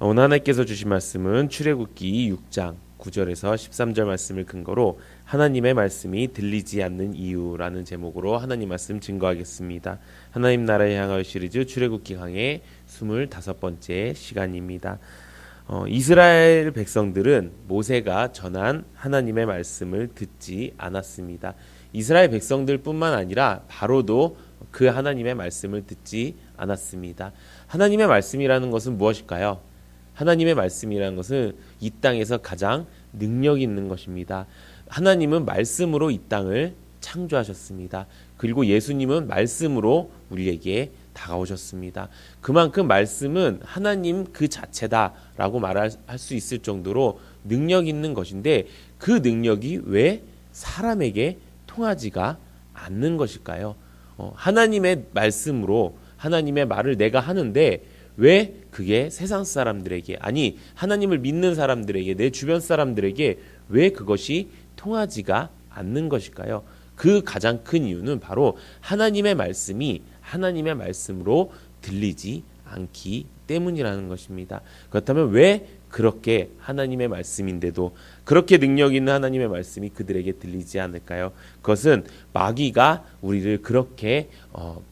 오늘 하나님께서 주신 말씀은 출애굽기 6장 9절에서 13절 말씀을 근거로 하나님의 말씀이 들리지 않는 이유라는 제목으로 하나님 말씀 증거하겠습니다. 하나님 나라에 향하여 시리즈 출애굽기 강의 25번째 시간입니다. 어, 이스라엘 백성들은 모세가 전한 하나님의 말씀을 듣지 않았습니다. 이스라엘 백성들뿐만 아니라 바로도 그 하나님의 말씀을 듣지 않았습니다. 하나님의 말씀이라는 것은 무엇일까요? 하나님의 말씀이라는 것은 이 땅에서 가장 능력 있는 것입니다. 하나님은 말씀으로 이 땅을 창조하셨습니다. 그리고 예수님은 말씀으로 우리에게 다가오셨습니다. 그만큼 말씀은 하나님 그 자체다라고 말할 수 있을 정도로 능력 있는 것인데 그 능력이 왜 사람에게 통하지가 않는 것일까요? 어, 하나님의 말씀으로 하나님의 말을 내가 하는데 왜 그게 세상 사람들에게 아니 하나님을 믿는 사람들에게 내 주변 사람들에게 왜 그것이 통하지가 않는 것일까요? 그 가장 큰 이유는 바로 하나님의 말씀이 하나님의 말씀으로 들리지 않기 때문이라는 것입니다. 그렇다면 왜 그렇게 하나님의 말씀인데도 그렇게 능력 있는 하나님의 말씀이 그들에게 들리지 않을까요? 그것은 마귀가 우리를 그렇게 어,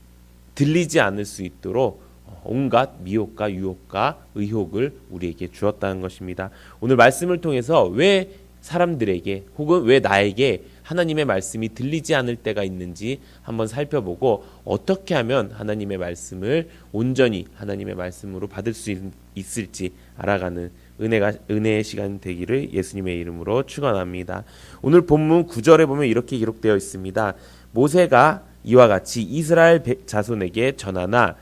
들리지 않을 수 있도록 온갖 미혹과 유혹과 의혹을 우리에게 주었다는 것입니다. 오늘 말씀을 통해서 왜 사람들에게 혹은 왜 나에게 하나님의 말씀이 들리지 않을 때가 있는지 한번 살펴보고 어떻게 하면 하나님의 말씀을 온전히 하나님의 말씀으로 받을 수 있을지 알아가는 은혜가 은혜의 시간 되기를 예수님의 이름으로 축원합니다. 오늘 본문 9절에 보면 이렇게 기록되어 있습니다. 모세가 이와 같이 이스라엘 자손에게 전하나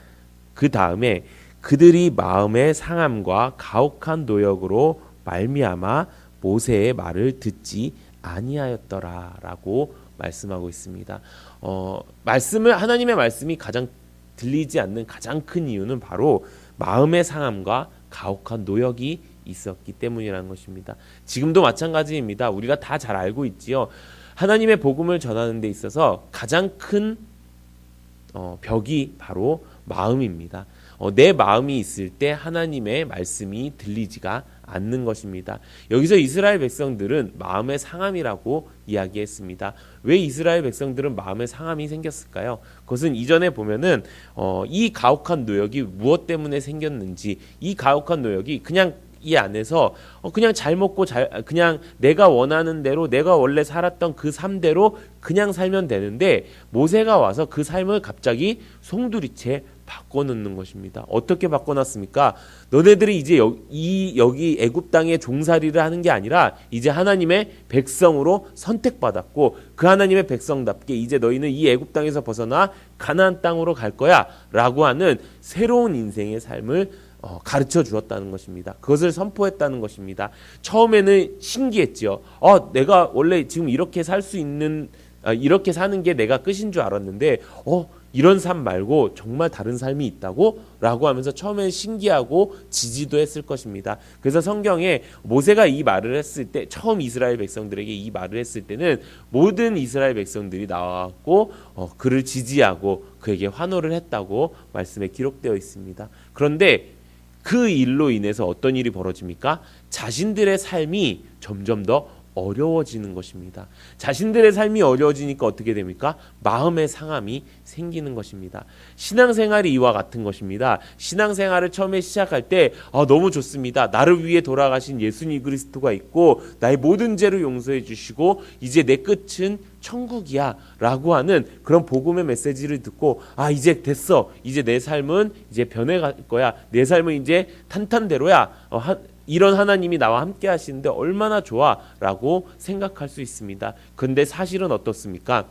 그 다음에 그들이 마음의 상함과 가혹한 노역으로 말미암아 모세의 말을 듣지 아니하였더라라고 말씀하고 있습니다. 어, 말씀을 하나님의 말씀이 가장 들리지 않는 가장 큰 이유는 바로 마음의 상함과 가혹한 노역이 있었기 때문이라는 것입니다. 지금도 마찬가지입니다. 우리가 다 잘 알고 있지요. 하나님의 복음을 전하는 데 있어서 가장 큰 어, 벽이 바로 마음입니다. 어, 내 마음이 있을 때 하나님의 말씀이 들리지가 않는 것입니다. 여기서 이스라엘 백성들은 마음의 상함이라고 이야기했습니다. 왜 이스라엘 백성들은 마음의 상함이 생겼을까요? 그것은 이전에 보면은 어, 이 가혹한 노역이 무엇 때문에 생겼는지 이 가혹한 노역이 그냥 이 안에서 어, 그냥 잘 먹고 잘 그냥 내가 원하는 대로 내가 원래 살았던 그 삶대로 그냥 살면 되는데 모세가 와서 그 삶을 갑자기 송두리째 바꿔놓는 것입니다. 어떻게 바꿔놨습니까? 너네들이 이제 여, 이 여기 애굽 땅에 종살이를 하는 게 아니라 이제 하나님의 백성으로 선택받았고 그 하나님의 백성답게 이제 너희는 이 애굽 땅에서 벗어나 가나안 땅으로 갈 거야라고 하는 새로운 인생의 삶을 어, 가르쳐 주었다는 것입니다. 그것을 선포했다는 것입니다. 처음에는 신기했지요. 어, 내가 원래 지금 이렇게 살 수 있는 아, 이렇게 사는 게 내가 끝인 줄 알았는데 어 이런 삶 말고 정말 다른 삶이 있다고? 라고 하면서 처음엔 신기하고 지지도 했을 것입니다. 그래서 성경에 모세가 이 말을 했을 때, 처음 이스라엘 백성들에게 이 말을 했을 때는 모든 이스라엘 백성들이 나와갖고 어, 그를 지지하고 그에게 환호를 했다고 말씀에 기록되어 있습니다. 그런데 그 일로 인해서 어떤 일이 벌어집니까? 자신들의 삶이 점점 더 어려워지는 것입니다. 자신들의 삶이 어려워지니까 어떻게 됩니까? 마음의 상함이 생기는 것입니다. 신앙생활이 이와 같은 것입니다. 신앙생활을 처음에 시작할 때 아, 너무 좋습니다. 나를 위해 돌아가신 예수님 그리스도가 있고 나의 모든 죄를 용서해 주시고 이제 내 끝은 천국이야 라고 하는 그런 복음의 메시지를 듣고 아 이제 됐어 이제 내 삶은 이제 변해갈 거야 내 삶은 이제 탄탄대로야 어, 한, 이런 하나님이 나와 함께 하시는데 얼마나 좋아라고 생각할 수 있습니다. 근데 사실은 어떻습니까?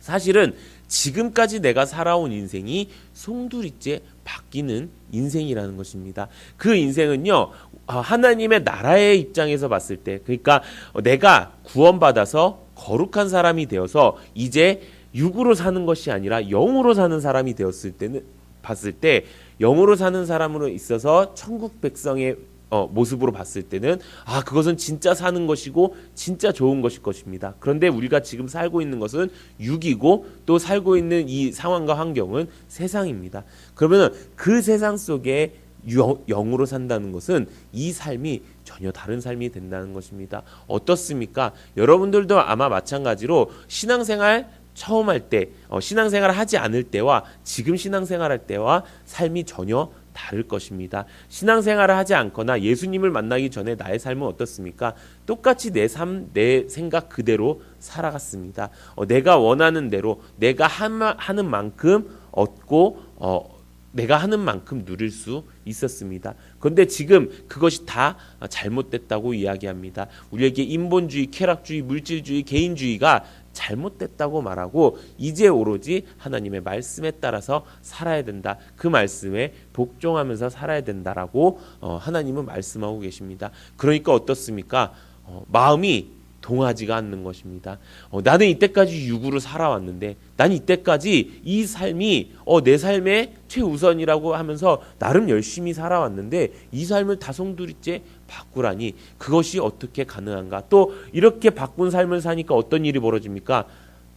사실은 지금까지 내가 살아온 인생이 송두리째 바뀌는 인생이라는 것입니다. 그 인생은요, 아, 하나님의 나라의 입장에서 봤을 때, 그러니까 내가 구원받아서 거룩한 사람이 되어서 이제 육으로 사는 것이 아니라 영으로 사는 사람이 되었을 때는 봤을 때 영으로 사는 사람으로 있어서 천국 백성의 어, 모습으로 봤을 때는 아 그것은 진짜 사는 것이고 진짜 좋은 것일 것입니다. 그런데 우리가 지금 살고 있는 것은 육이고 또 살고 있는 이 상황과 환경은 세상입니다. 그러면 그 세상 속에 영- 영으로 산다는 것은 이 삶이 전혀 다른 삶이 된다는 것입니다. 어떻습니까? 여러분들도 아마 마찬가지로 신앙생활 처음 할 때, 어, 신앙생활을 하지 않을 때와 지금 신앙생활 할 때와 삶이 전혀 다를 것입니다. 신앙생활을 하지 않거나 예수님을 만나기 전에 나의 삶은 어떻습니까? 똑같이 내 삶, 내 생각 그대로 살아갔습니다. 어, 내가 원하는 대로 내가 한- 하는 만큼 얻고 어, 내가 하는 만큼 누릴 수 있었습니다. 그런데 지금 그것이 다 잘못됐다고 이야기합니다. 우리에게 인본주의, 쾌락주의, 물질주의, 개인주의가 잘못됐다고 말하고 이제 오로지 하나님의 말씀에 따라서 살아야 된다. 그 말씀에 복종하면서 살아야 된다라고 어, 하나님은 말씀하고 계십니다. 그러니까 어떻습니까? 어, 마음이 동하지가 않는 것입니다. 어, 나는 이때까지 육으로 살아왔는데, 난 이때까지 이 삶이 어, 내 삶의 최우선이라고 하면서 나름 열심히 살아왔는데 이 삶을 다송두리째 바꾸라니 그것이 어떻게 가능한가? 또 이렇게 바꾼 삶을 사니까 어떤 일이 벌어집니까?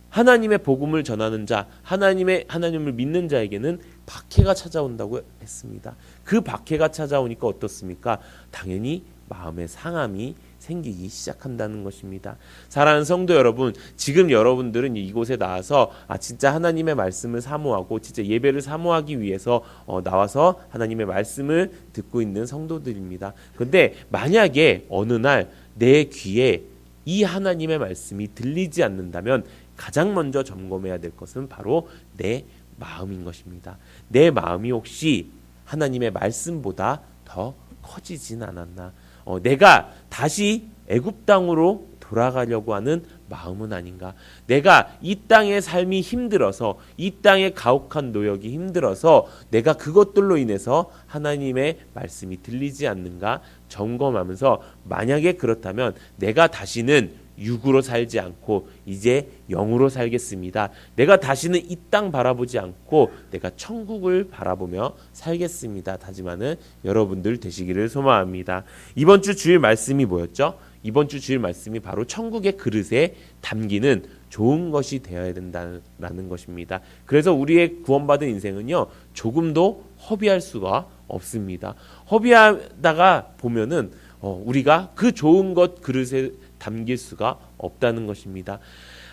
하나님의 복음을 전하는 자, 하나님의 하나님을 믿는 자에게는 박해가 찾아온다고 했습니다. 그 박해가 찾아오니까 어떻습니까? 당연히 마음의 상함이 생기기 시작한다는 것입니다. 사랑하는 성도 여러분, 지금 여러분들은 이곳에 나와서 아 진짜 하나님의 말씀을 사모하고 진짜 예배를 사모하기 위해서 어, 나와서 하나님의 말씀을 듣고 있는 성도들입니다. 그런데 만약에 어느 날 내 귀에 이 하나님의 말씀이 들리지 않는다면 가장 먼저 점검해야 될 것은 바로 내 마음인 것입니다. 내 마음이 혹시 하나님의 말씀보다 더 커지진 않았나? 어, 내가 다시 애굽 땅으로 돌아가려고 하는 마음은 아닌가? 내가 이 땅의 삶이 힘들어서 이 땅의 가혹한 노역이 힘들어서 내가 그것들로 인해서 하나님의 말씀이 들리지 않는가 점검하면서 만약에 그렇다면 내가 다시는 육으로 살지 않고 이제 영으로 살겠습니다. 내가 다시는 이 땅 바라보지 않고 내가 천국을 바라보며 살겠습니다. 다짐하는 여러분들 되시기를 소망합니다. 이번 주 주일 말씀이 뭐였죠? 이번 주 주일 말씀이 바로 천국의 그릇에 담기는 좋은 것이 되어야 된다는 것입니다. 그래서 우리의 구원받은 인생은요, 조금도 허비할 수가 없습니다. 허비하다가 보면은 어, 우리가 그 좋은 것 그릇에 담길 수가 없다는 것입니다.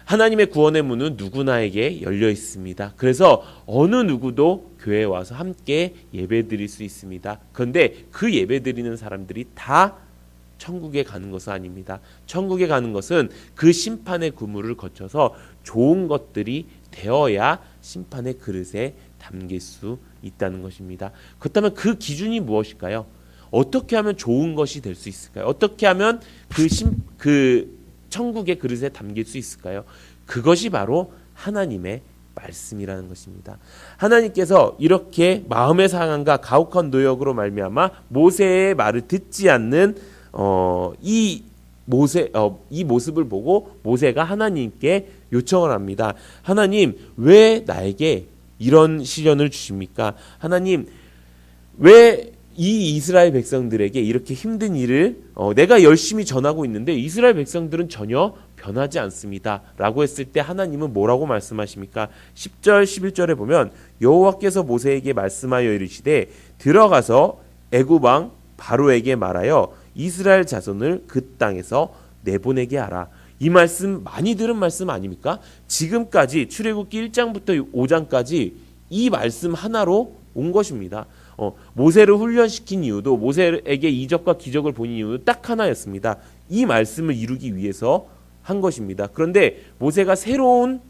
하나님의 구원의 문은 누구나에게 열려 있습니다. 그래서 어느 누구도 교회에 와서 함께 예배 드릴 수 있습니다. 그런데 그 예배 드리는 사람들이 다 천국에 가는 것은 아닙니다. 천국에 가는 것은 그 심판의 그물을 거쳐서 좋은 것들이 되어야 심판의 그릇에 담길 수 있다는 것입니다. 그렇다면 그 기준이 무엇일까요? 어떻게 하면 좋은 것이 될 수 있을까요? 어떻게 하면 그, 심, 그 천국의 그릇에 담길 수 있을까요? 그것이 바로 하나님의 말씀이라는 것입니다. 하나님께서 이렇게 마음의 상함과 가혹한 노역으로 말미암아 모세의 말을 듣지 않는 어, 이 모세 어, 이 모습을 보고 모세가 하나님께 요청을 합니다. 하나님 왜 나에게 이런 시련을 주십니까? 하나님 왜 이 이스라엘 백성들에게 이렇게 힘든 일을 어, 내가 열심히 전하고 있는데 이스라엘 백성들은 전혀 변하지 않습니다.라고 했을 때 하나님은 뭐라고 말씀하십니까? 10절 11절에 보면 여호와께서 모세에게 말씀하여 이르시되 들어가서 애굽 왕 바로에게 말하여 이스라엘 자손을 그 땅에서 내보내게 하라. 이 말씀 많이 들은 말씀 아닙니까? 지금까지 출애굽기 1장부터 5장까지 이 말씀 하나로 온 것입니다. 어, 모세를 훈련시킨 이유도 모세에게 이적과 기적을 본 이유도 딱 하나였습니다. 이 말씀을 이루기 위해서 한 것입니다. 그런데 모세가 새로운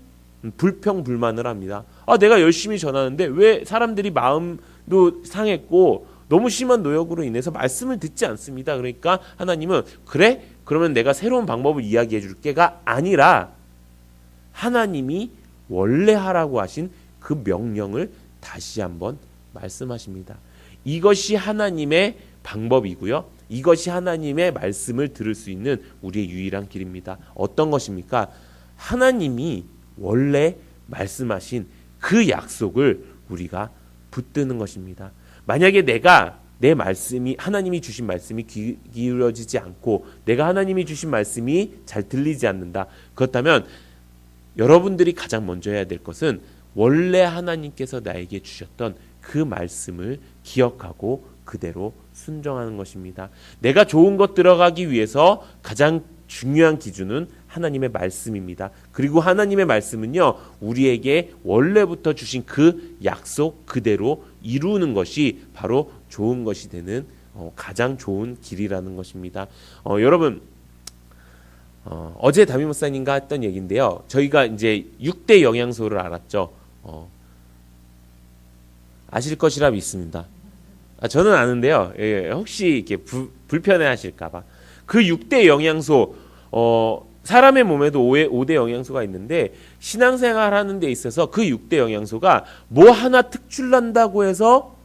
불평 불만을 합니다. 아, 내가 열심히 전하는데 왜 사람들이 마음도 상했고 너무 심한 노역으로 인해서 말씀을 듣지 않습니다. 그러니까 하나님은 그래? 그러면 내가 새로운 방법을 이야기해 줄게가 아니라 하나님이 원래 하라고 하신 그 명령을 다시 한번 말씀하십니다. 이것이 하나님의 방법이고요. 이것이 하나님의 말씀을 들을 수 있는 우리의 유일한 길입니다. 어떤 것입니까? 하나님이 원래 말씀하신 그 약속을 우리가 붙드는 것입니다. 만약에 내가 내 말씀이 하나님이 주신 말씀이 귀, 기울여지지 않고 내가 하나님이 주신 말씀이 잘 들리지 않는다. 그렇다면 여러분들이 가장 먼저 해야 될 것은 원래 하나님께서 나에게 주셨던 그 말씀을 기억하고 그대로 순종하는 것입니다. 내가 좋은 것 들어가기 위해서 가장 중요한 기준은 하나님의 말씀입니다. 그리고 하나님의 말씀은요, 우리에게 원래부터 주신 그 약속 그대로 이루는 것이 바로 좋은 것이 되는 어, 가장 좋은 길이라는 것입니다. 어, 여러분, 어, 어제 담임 목사님과 했던 얘기인데요. 저희가 이제 6대 영양소를 알았죠. 어, 아실 것이라 믿습니다. 아, 저는 아는데요. 예, 혹시 이렇게 부, 불편해 하실까봐. 그 6대 영양소, 어, 사람의 몸에도 5의, 5대 영양소가 있는데, 신앙생활 하는 데 있어서 그 6대 영양소가 뭐 하나 특출난다고 해서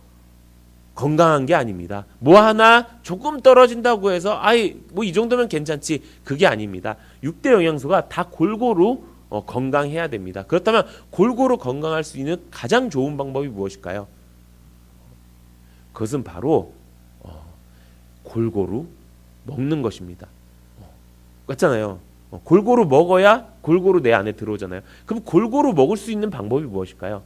건강한 게 아닙니다. 뭐 하나 조금 떨어진다고 해서, 아이, 뭐 이 정도면 괜찮지. 그게 아닙니다. 6대 영양소가 다 골고루 어, 건강해야 됩니다. 그렇다면 골고루 건강할 수 있는 가장 좋은 방법이 무엇일까요? 그것은 바로 어, 골고루 먹는 것입니다. 어, 맞잖아요. 어, 골고루 먹어야 골고루 내 안에 들어오잖아요. 그럼 골고루 먹을 수 있는 방법이 무엇일까요?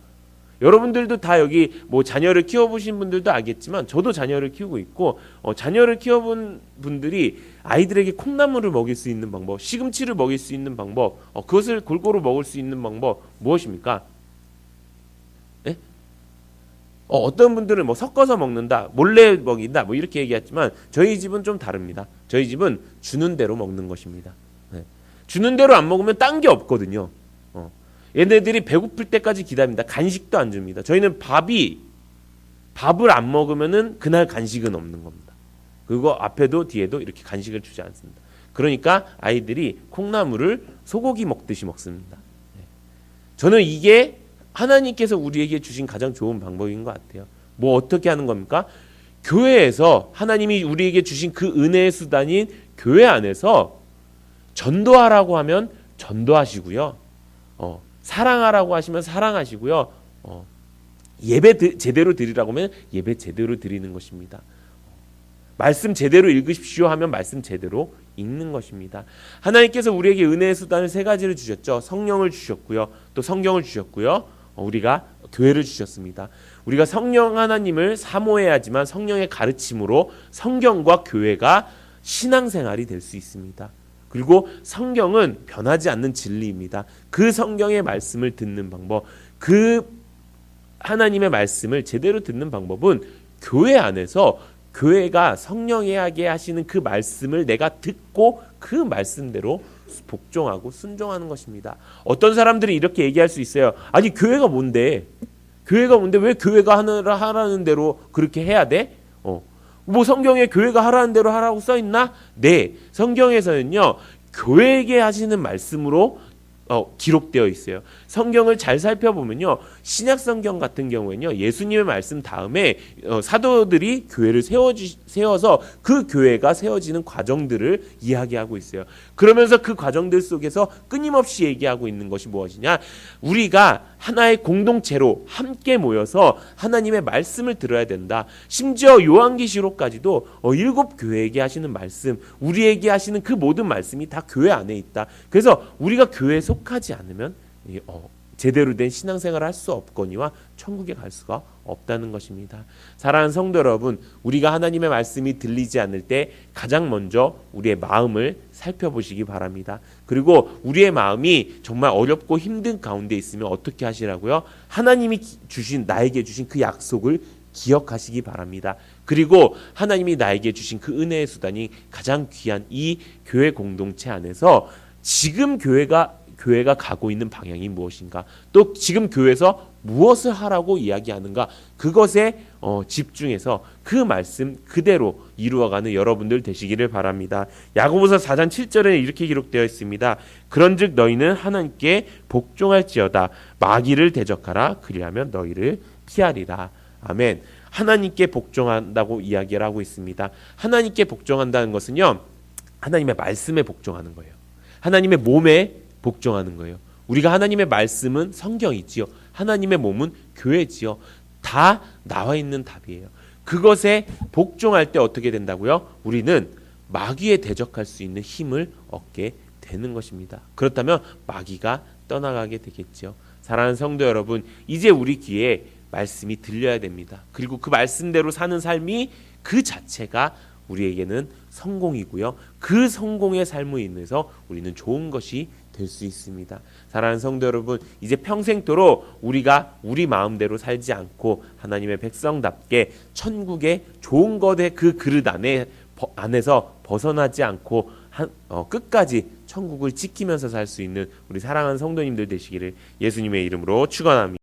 여러분들도 다 여기 뭐 자녀를 키워보신 분들도 알겠지만 저도 자녀를 키우고 있고 어, 자녀를 키워본 분들이 아이들에게 콩나물을 먹일 수 있는 방법, 시금치를 먹일 수 있는 방법, 어, 그것을 골고루 먹을 수 있는 방법 무엇입니까? 예? 어, 어떤 분들은 뭐 섞어서 먹는다, 몰래 먹인다, 뭐 이렇게 얘기했지만 저희 집은 좀 다릅니다. 저희 집은 주는 대로 먹는 것입니다. 네. 주는 대로 안 먹으면 딴 게 없거든요. 어. 얘네들이 배고플 때까지 기다립니다. 간식도 안 줍니다. 저희는 밥이 밥을 안 먹으면은 그날 간식은 없는 겁니다. 그리고 앞에도 뒤에도 이렇게 간식을 주지 않습니다. 그러니까 아이들이 콩나물을 소고기 먹듯이 먹습니다. 네. 저는 이게 하나님께서 우리에게 주신 가장 좋은 방법인 것 같아요. 뭐 어떻게 하는 겁니까? 교회에서 하나님이 우리에게 주신 그 은혜의 수단인 교회 안에서 전도하라고 하면 전도하시고요. 어, 사랑하라고 하시면 사랑하시고요. 어, 예배 드, 제대로 드리라고 하면 예배 제대로 드리는 것입니다. 말씀 제대로 읽으십시오 하면 말씀 제대로 읽는 것입니다. 하나님께서 우리에게 은혜의 수단을 세 가지를 주셨죠. 성령을 주셨고요. 또 성경을 주셨고요. 어, 우리가 교회를 주셨습니다. 우리가 성령 하나님을 사모해야지만 성령의 가르침으로 성경과 교회가 신앙생활이 될 수 있습니다. 그리고 성경은 변하지 않는 진리입니다. 그 성경의 말씀을 듣는 방법, 그 하나님의 말씀을 제대로 듣는 방법은 교회 안에서 교회가 성령에게 하시는 그 말씀을 내가 듣고 그 말씀대로 복종하고 순종하는 것입니다. 어떤 사람들이 이렇게 얘기할 수 있어요. 아니 교회가 뭔데? 교회가 뭔데 왜 교회가 하느라 하라는 대로 그렇게 해야 돼? 어. 뭐 성경에 교회가 하라는 대로 하라고 써 있나? 네. 성경에서는요. 교회에게 하시는 말씀으로 어, 기록되어 있어요. 성경을 잘 살펴보면요. 신약 성경 같은 경우에는요. 예수님의 말씀 다음에 어, 사도들이 교회를 세워지, 세워서 그 교회가 세워지는 과정들을 이야기하고 있어요. 그러면서 그 과정들 속에서 끊임없이 얘기하고 있는 것이 무엇이냐? 우리가 하나의 공동체로 함께 모여서 하나님의 말씀을 들어야 된다. 심지어 요한계시록까지도 어, 일곱 교회에게 하시는 말씀, 우리에게 하시는 그 모든 말씀이 다 교회 안에 있다. 그래서 우리가 교회에 속하지 않으면 이, 어, 제대로 된 신앙생활을 할 수 없거니와 천국에 갈 수가 없다는 것입니다. 사랑하는 성도 여러분, 우리가 하나님의 말씀이 들리지 않을 때 가장 먼저 우리의 마음을 살펴보시기 바랍니다. 그리고 우리의 마음이 정말 어렵고 힘든 가운데 있으면 어떻게 하시라고요? 하나님이 주신 나에게 주신 그 약속을 기억하시기 바랍니다. 그리고 하나님이 나에게 주신 그 은혜의 수단이 가장 귀한 이 교회 공동체 안에서 지금 교회가 교회가 가고 있는 방향이 무엇인가? 또 지금 교회에서 무엇을 하라고 이야기하는가? 그것에 어, 집중해서 그 말씀 그대로 이루어가는 여러분들 되시기를 바랍니다. 야고보서 4장 7절에 이렇게 기록되어 있습니다. 그런즉 너희는 하나님께 복종할지어다 마귀를 대적하라 그리하면 너희를 피하리라. 아멘. 하나님께 복종한다고 이야기를 하고 있습니다. 하나님께 복종한다는 것은요. 하나님의 말씀에 복종하는 거예요. 하나님의 몸에 복종하는 거예요. 우리가 하나님의 말씀은 성경이지요. 하나님의 몸은 교회지요. 다 나와 있는 답이에요. 그것에 복종할 때 어떻게 된다고요? 우리는 마귀에 대적할 수 있는 힘을 얻게 되는 것입니다. 그렇다면 마귀가 떠나가게 되겠지요. 사랑하는 성도 여러분, 이제 우리 귀에 말씀이 들려야 됩니다. 그리고 그 말씀대로 사는 삶이 그 자체가 우리에게는 성공이고요. 그 성공의 삶으로 인해서 우리는 좋은 것이 될 수 있습니다. 사랑하는 성도 여러분, 이제 평생도록 우리가 우리 마음대로 살지 않고 하나님의 백성답게 천국의 좋은 것의 그 그릇 안에 버- 안에서 벗어나지 않고 한, 어, 끝까지 천국을 지키면서 살 수 있는 우리 사랑하는 성도님들 되시기를 예수님의 이름으로 축원합니다.